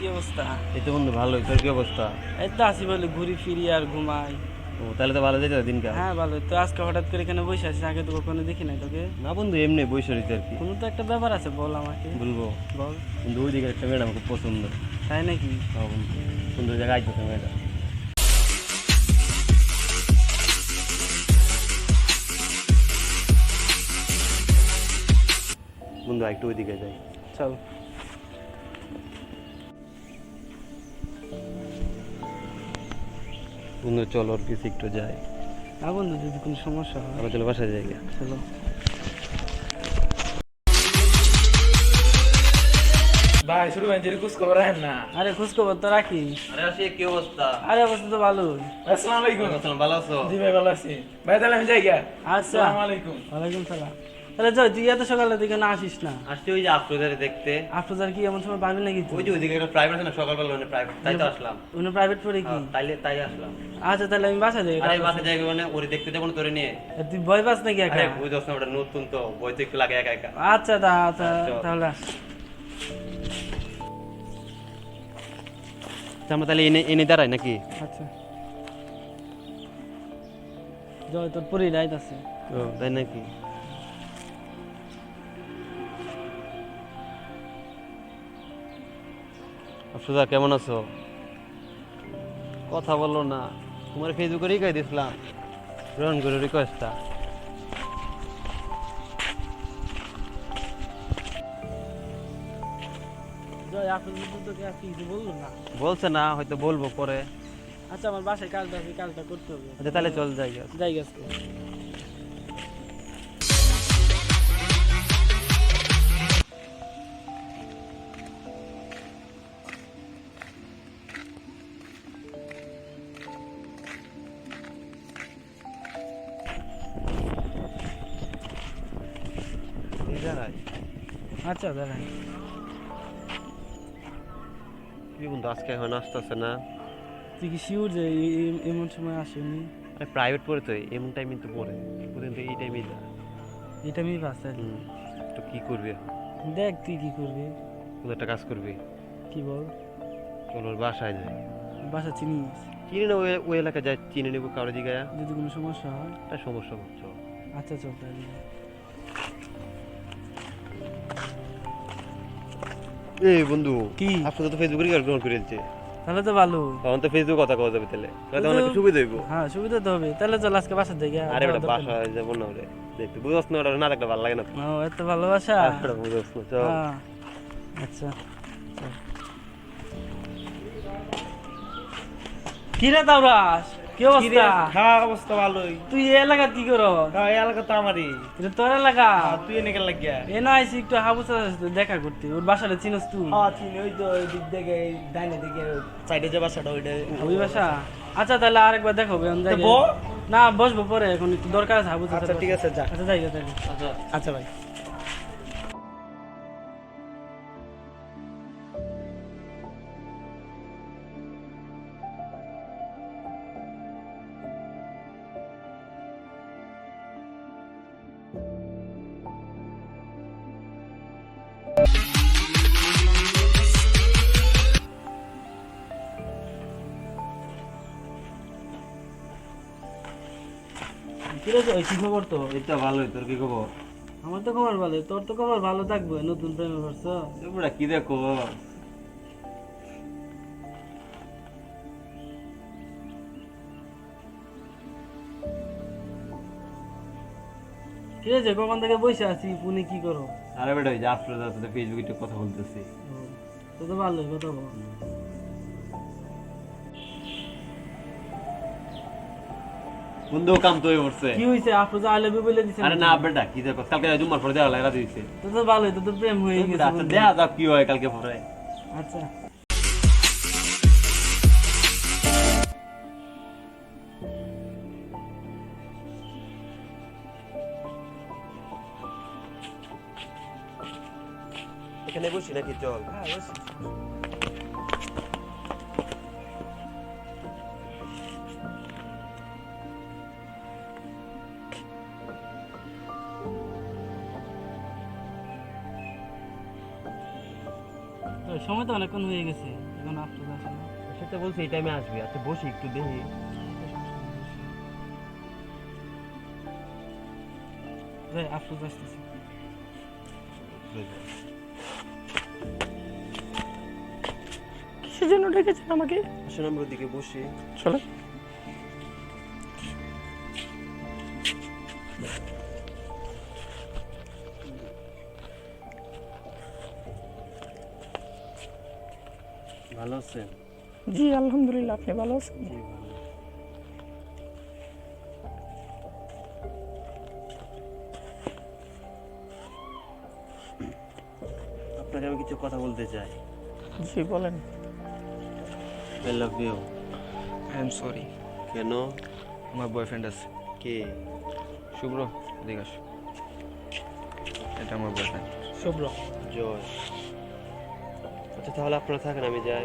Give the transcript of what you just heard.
কি অবস্থা? এই তো বন্ধু ভালোই। তোর কি অবস্থা? এই তো আসি বলে ঘুরি ফিরি আর ঘুমাই। ও তাহলে তো ভালো যেতে দিনকাল। হ্যাঁ ভালো। তো আজকে হঠাৎ করে এখানে বসে আছিস? আগে তো কখনো দেখি নাই তোকে। না বন্ধু এমনি বসে রয়েছে আর কি। কোনো তো একটা ব্যাপার আছে বল আমাকে। বলব। বল। কিন্তু ওই দিকে একটা ম্যাডাম খুব পছন্দ। তাই নাকি? হ্যাঁ বন্ধু সুন্দর জায়গায় আইতেছে ম্যাডাম। বন্ধু একটু ওইদিকে যাই। চল। বন্ধু চল ওর কিছু একটু যাই। না বন্ধু যদি কোনো সমস্যা হয়। আমরা চলো বাসায় যাই গিয়া। চলো। ভাই শুরু ভাই যেরকম কুছ খবর রাখেন না? আরে খোঁজ খবর তো রাখি। আরে আসি কি অবস্থা? আরে অবস্থা তো ভালোই। আসসালামু আলাইকুম। ভালো আছো? জি ভাই ভালো আছি। ভাই তাহলে আমি যাই গা। আচ্ছা। আসসালামু আলাইকুম। ওয়ালাইকুম সালাম। তাহলে জয় তুই এত সকালে দিকে না আসিস না। আসছি ওই যে আফরোজারে দেখতে। আফরোজার কি এমন সময় পাবি নাকি? ওই যে ওইদিকে একটা প্রাইভেট আছে না সকালবেলা মানে প্রাইভেট তাই তো আসলাম। উনি প্রাইভেট পড়ে কি? হ্যাঁ, তাইলে তাই আসলাম। আচ্ছা তাহলে আমি বাসা যাই আরে বাসে যাই মানে ওরে দেখতে যাব না তোরে নিয়ে। তুই ভয় পাস নাকি একা? আরে বুঝছ না ওটা নতুন তো তো একটু লাগে একা একা। আচ্ছা তা আচ্ছা। তাহলে আমরা তাহলে এনে এনে দাঁড়াই নাকি? আচ্ছা। জয় তোর পুরি রাইত আছে। ও তাই নাকি? আফসুদা কেমন আছো? কথা বলল না। তোমার ফেসবুকে রিকাই দিছিলাম। গ্রহণ করে রিকোয়েস্টটা বলছে না হয়তো বলব পরে। আচ্ছা আমার বাসায় কাজটা কাজটা করতে হবে। আচ্ছা তাহলে চল যাই যাই। গেছে আচ্ছা দাঁড়াই কি বন্ধু আজকে এখন আসতেছে না? তুই কি শিওর যে এই- এই- এমন সময় আসেনি? আরে প্রাইভেট পড়ে তো এমন টাইমে তো পড়ে। প্রতিদিন তো এই টাইমেই যায়। এটা আমি বাসা হুম তো কি করবি দেখ তুই কি করবি? কোনো একটা কাজ করবি? কি বল? চল ওর বাসায় যাই। বাসা চিনিস? চিনি না ওই এলাকায় যাই চিনে নেব কারও দিকে। যদি কোনো সমস্যা হয়? সমস্যা করছ আচ্ছা চল তাহলে এই বন্ধু কি? আপনার তো ফেসবুকে গ্রহণ করে দিচ্ছে তাহলে তো ভালো। তখন তো ফেসবুক কথা কওয়া যাবে তাহলে। তাহলে অনেক সুবিধা হইব। হ্যাঁ সুবিধা তো হবে। তাহলে চল আজকে বাসা থেকে আরে ওটা বাসা যাব না ওরে। দেখতে বুঝছ না ওটা না দেখলে ভালো লাগে না। ও এত ভালোবাসা? বুঝছ না চল। হ্যাঁ আচ্ছা। কি রে তাওরাস কি অবস্থা? হ্যাঁ অবস্থা ভালোই। তুই এই এলাকা কি করো? হ্যাঁ এই এলাকা তো আমারই। এটা তোর এলাকা? হ্যাঁ, তুই এনে গেল লাগিয়া? এ না আইসি একটু হাবু দেখা করতে। ওর বাসাটা চিনস তুই? হ্যাঁ চিনি ওই তো ওই দিক থেকে এই ডাইনে দিকে সাইডে যে বাসাটা ওইটা ওই বাসা? আচ্ছা তাহলে আরেকবার দেখো আমি যাই না বসবো পরে এখন একটু দরকার আছে হাবু আচ্ছা ঠিক আছে যা। আচ্ছা যাই। আচ্ছা আচ্ছা ভাই। কি রে জয়, কি খবর তো এই ভালোই তোর কি খবর? আমার তো খবর ভালো তোর তো খবর ভালো থাকবে নতুন প্রেমে তোমরা কি দেখো ঠিক আছে কখন থেকে বসে আছি পুনে কি করো? আরে বেটা ওই যে আফরোজা সাথে ফেসবুকে একটু কথা বলতেছি। তো তো ভালোই কথা বল। বন্ধু কাম তো পড়ছে কি হয়েছে আফরোজা আই লাভ ইউ বলে দিছে আরে না বেটা কি দেখো কালকে জুম্মার পরে দেওয়া লাগা দিয়েছে তো তো ভালোই তো তো প্রেম হয়ে গেছে আচ্ছা। দেখা যাক কি হয় কালকে পরে। আচ্ছা। এখানে বসি নাকি? চল। হ্যাঁ বসি। সময় তো অনেকক্ষণ হয়ে গেছে এখন আসতে আসে না। সেটা বলছে এই টাইমে আসবি আচ্ছা বসি একটু দেখি। যাই আসতেছে। কিসের জন্য ডেকেছেন আমাকে? আসলে আমরা ওদিকে বসে। চলে ভালো আছেন? জি আলহামদুলিল্লাহ আপনি ভালো আছেন? আপনাকে আমি কিছু কথা বলতে চাই। জি বলেন। I love you I am sorry কেন? আমার বয়ফ্রেন্ড আছে। কে? শুভ্র এদিকে আসো। এটা আমার বয়ফ্রেন্ড শুভ্র। জয়। আচ্ছা তাহলে আপনারা থাকেন আমি যাই।